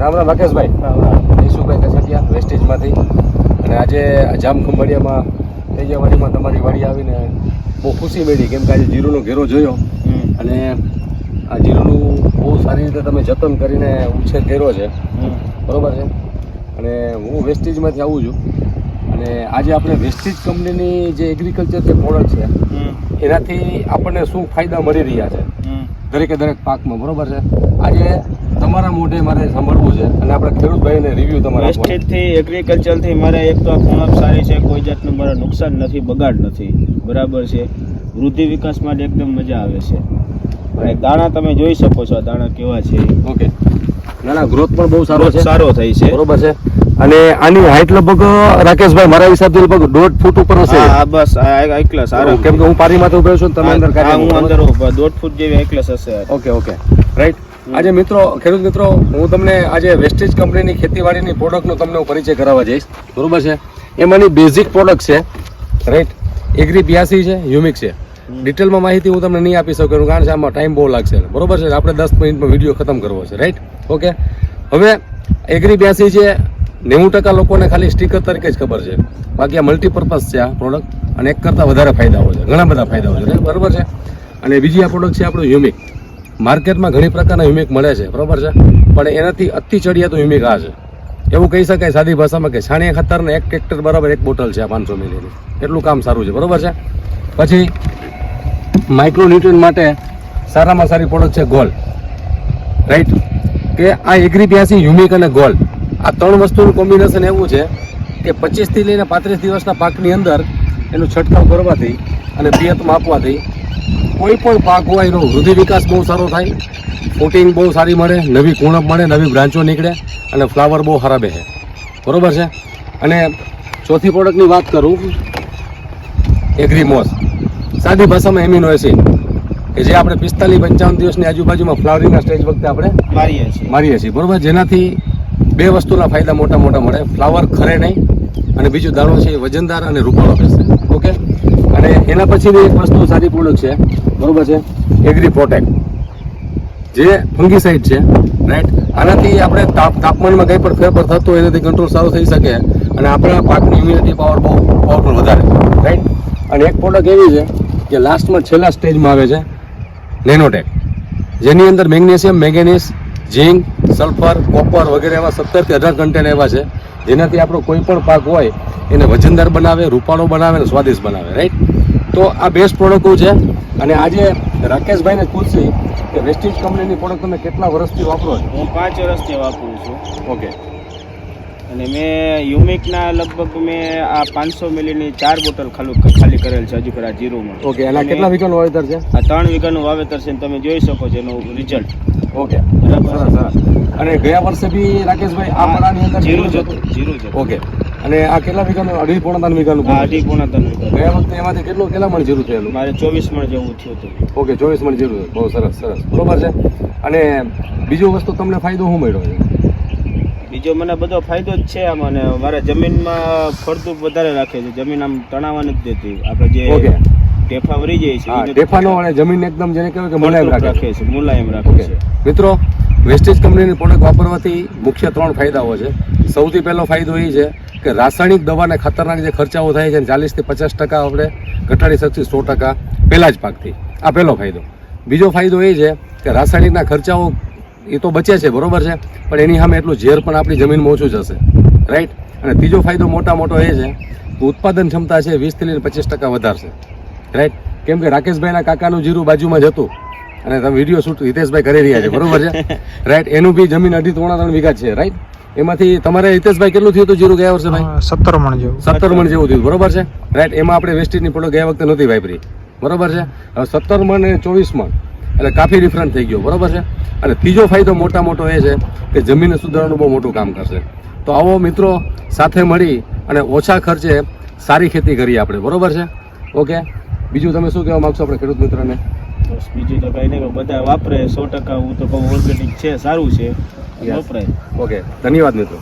રામ રામ રાકેશભાઈ. જયસુભાઈ કસટિયા વેસ્ટેજમાંથી. અને આજે જામખંભાળિયામાં તેજાવાડીમાં તમારી વાડી આવીને બહુ ખુશી મળી. કેમ કે આજે જીરુનો ઘેરો જોયો. અને આ જીરુનું બહુ સારી રીતે તમે જતન કરીને ઉછેર કર્યો છે. બરોબર છે? અને હું વેસ્ટેજમાંથી આવું છું. અને આજે આપણે વેસ્ટેજ કંપનીની જે એગ્રીકલ્ચર જે પ્રોડક્ટ છે એનાથી આપણને શું ફાયદા મળી રહ્યા છે? દરેકે દરેક પાકમાં બરોબર છે. આજે તમારા મોઢે મારે સાંભળવું છે અને આપણે ખેડૂત ભાઈને રિવ્યુ તમારે. વેસ્ટેજથી એગ્રીકલ્ચરથી મારે એક તો આ પૂણપ સારી છે કોઈ જાતનું મારે નુકસાન નથી બગાડ નથી. બરાબર છે. વૃદ્ધિ વિકાસ માટે એકદમ મજા આવે છે. અને દાણા તમે જોઈ શકો છો આ દાણા કેવા છે. ઓકે ના ના ગ્રોથ પણ બહુ સારો છે. સારો થઈ છે. બરોબર છે. અને આની હાઈટ લગભગ રાકેશભાઈ મારા હિસાબથી લગભગ દોઢ ફૂટ ઉપર હશે. હા બસ આ એક- એકલા કેમ કે હું પારીમાં ઊભો છું તમે અંદર હા, હું અંદર દોઢ ફૂટ જેવી એકલસ હશે ઓકે ઓકે. રાઈટ આજે મિત્રો ખેડૂત મિત્રો હું તમને આજે વેસ્ટેજ કંપનીની ખેતીવાડીની પ્રોડક્ટનો તમને હું પરિચય કરાવવા જઈશ. બરોબર છે? એમાંની બેઝિક પ્રોડક્ટ છે. રાઈટ એગ્રી બ્યાસી છે યુમિક છે. ડિટેલમાં માહિતી હું તમને નહીં આપી શકું કારણ કે આમાં ટાઈમ બહુ લાગશે. બરોબર છે? આપણે દસ મિનિટમાં વીડિયો ખતમ કરવો છે. રાઈટ ઓકે હવે એગ્રી બ્યાસી છે નેવું ટકા લોકોને ખાલી સ્ટીકર તરીકે જ ખબર છે. બાકી આ મલ્ટીપર્પઝ છે આ પ્રોડક્ટ અને એક કરતાં વધારે ફાયદાઓ છે. ઘણા બધા ફાયદાઓ છે. બરાબર છે? અને બીજી આ પ્રોડક્ટ છે આપણું હ્યુમિક માર્કેટમાં ઘણી પ્રકારના હ્યુમિક મળે છે. બરાબર છે? પણ એનાથી અતિ ચડિયાતું હ્યુમિક આ છે. એવું કહી શકાય સાદી ભાષામાં કે છાણિયા ખાતરને એક ટ્રેક્ટર બરાબર એક બોટલ છે આ પાંચસો મિલીની એટલું કામ સારું છે. બરાબર છે? પછી માઇક્રોન્યુટ્રન માટે સારામાં સારી પ્રોડક્ટ છે ગોલ રાઈટ કે આ એગ્રી બ્યાસી હ્યુમિક અને ગોલ આ ત્રણ વસ્તુનું કોમ્બિનેશન એવું છે કે પચીસથી લઈને પાંત્રીસ દિવસના પાકની અંદર એનો છંટકાવ કરવાથી અને પિયતમાં આપવાથી કોઈ પણ પાક હોય એનો વૃદ્ધિ વિકાસ બહુ સારો થાય ફૂટિંગ બહુ સારી મળે નવી કુણપ મળે નવી બ્રાન્ચો નીકળે અને ફ્લાવર બહુ ખરાબ છે બરોબર છે? અને ચોથી પ્રોડક્ટની વાત કરું એગ્રીમોસ સાદી ભાષામાં એમિનો એસિડ કે જે આપણે પિસ્તાલીસ પંચાવન દિવસની આજુબાજુમાં ફ્લાવરિંગના સ્ટેજ વખતે આપણે મારીએ છીએ. મારીએ છીએ. બરોબર? જેનાથી બે વસ્તુના ફાયદા મોટા મોટા મળે. ફ્લાવર ખરે નહીં અને બીજું દાણો છે એ વજનદાર અને રૂપાળો બેસે. ઓકે? અને એના પછીની એક વસ્તુ સારી પ્રોડક્ટ છે. બરોબર છે? એગ્રી પ્રોટેક્ટ જે ફંગીસાઇડ છે રાઈટ આનાથી આપણે તાપ, તાપમાનમાં કંઈ પણ ફેરફાર થતો હોય એનાથી કંટ્રોલ સારો થઈ શકે અને આપણા પાકની ઇમ્યુનિટી પાવર બહુ પાવરફુલ વધારે રાઈટ અને એક પ્રોડક્ટ એવી છે કે લાસ્ટમાં છેલ્લા સ્ટેજમાં આવે છે નેનોટેક જેની અંદર magnesium manganese zinc sulphur copper વગેરે એવા સત્તરથી અઢાર કન્ટેન્ટ એવા છે. જેનાથી આપણો કોઈ પણ પાક હોય એને વજનદાર બનાવે રૂપાળો બનાવે અને સ્વાદિષ્ટ બનાવે રાઈટ તો આ બેસ્ટ પ્રોડક્ટ છે. અને આજે રાકેશભાઈને પૂછશી કે વેસ્ટિજ કંપનીની પ્રોડક્ટ તમે કેટલા વર્ષથી વાપરો છો? હું પાંચ વર્ષથી વાપરું છું. ઓકે અને મેં યુમિકના લગભગ મેં આ પાંચસો મિલીની ચાર બોટલ ખાલી ખાલી કરેલ છે હજુ આ જીરોમાં. ઓકે એના કેટલા વીઘાનું વાવેતર છે? આ ત્રણ વીઘાનું વાવેતર છે તમે જોઈ શકો છો એનું રિઝલ્ટ ઓકે અને ગયા વર્ષે બી રાકેશભાઈ આ પડાની અંદર જીરું જ હતું જીરું જ ઓકે અને આ કેટલા વીઘાનું અઢી પોણા ત્રણ વીઘાનું અઢી પોણા ત્રણ ગયા વખતે એમાંથી કેટલું કેટલા મણ જીરું થયેલું? મારે ચોવીસ મણ જેવું થયું હતું. ઓકે ચોવીસ મણ જીરું બહુ સરસ સરસ. બરોબર છે. અને બીજું વસ્તુ તમને ફાયદો શું મળ્યો છે? બીજો મને બધો ફાયદો જ છે આમાં અને મારા જમીનમાં ફળદ્રુપ વધારે રાખે છે. જમીન આમ તણાવવા નથી દેતી. આપણે જે ટેફા વરી જાય છે ટેફાનો અને જમીન એકદમ જેને કહેવાય કે મુલાયમ રાખે છે. મુલાયમ રાખે છે. મિત્રો વેસ્ટેજ કંપનીની પ્રોડક્ટ વાપરવાથી મુખ્ય ત્રણ ફાયદાઓ છે. સૌથી પહેલો ફાયદો એ છે કે રાસાયણિક દવાને ખાતરના જે ખર્ચાઓ થાય છે ચાલીસથી પચાસ ટકા આપણે ઘટાડી શકીએ સો ટકા પહેલા જ પાકથી. આ પહેલો ફાયદો. બીજો ફાયદો એ છે કે રાસાયણિકના ખર્ચાઓ એ તો બચે છે બરોબર છે? પણ એની સામે એટલું ઝેર પણ આપણી જમીનમાં ઓછું જશે રાઈટ અને ત્રીજો ફાયદો મોટા મોટો એ છે કે ઉત્પાદન ક્ષમતા છે વીસથી લઈને પચીસ ટકા વધારશે. રાઈટ કેમ કે રાકેશભાઈના કાકાનું જીરું બાજુમાં જ હતું. અને તમે વીડિયો શૂટ હિતેશભાઈ કરી રહ્યા છે બરોબર છે? રાઈટ એનું બી જમીન અઢી ત્રણ ત્રણ વીઘા છે રાઈટ એમાંથી તમારે હિતેશભાઈ કેટલું થયું હતું જીરું ગયા વર્ષે ભાઈ? સત્તર મણ જેવું. સત્તર મણ જેવું થયું બરોબર છે? રાઈટ એમાં આપણે વેસ્ટેજની પ્રોડક્ટ ગયા વખતે નહોતી વાપરી. બરોબર છે? હવે સત્તર મણ અને ચોવીસ મણ. એટલે કાફી ડિફરન્ટ થઈ ગયો બરોબર છે? અને ત્રીજો ફાયદો મોટા મોટો એ છે કે જમીન સુધારવાનું બહુ મોટું કામ કરશે. તો આવો મિત્રો સાથે મળી અને ઓછા ખર્ચે સારી ખેતી કરીએ આપણે બરોબર છે? ઓકે? બીજું તમે શું કહેવા માગશો આપણે ખેડૂત મિત્રને? બીજું તો કઈ નહીં બધા વાપરે સો ટકા હું તો કહું ઓર્ગેનિક છે સારું છે. વપરાય. ઓકે ધન્યવાદ મિત્રો.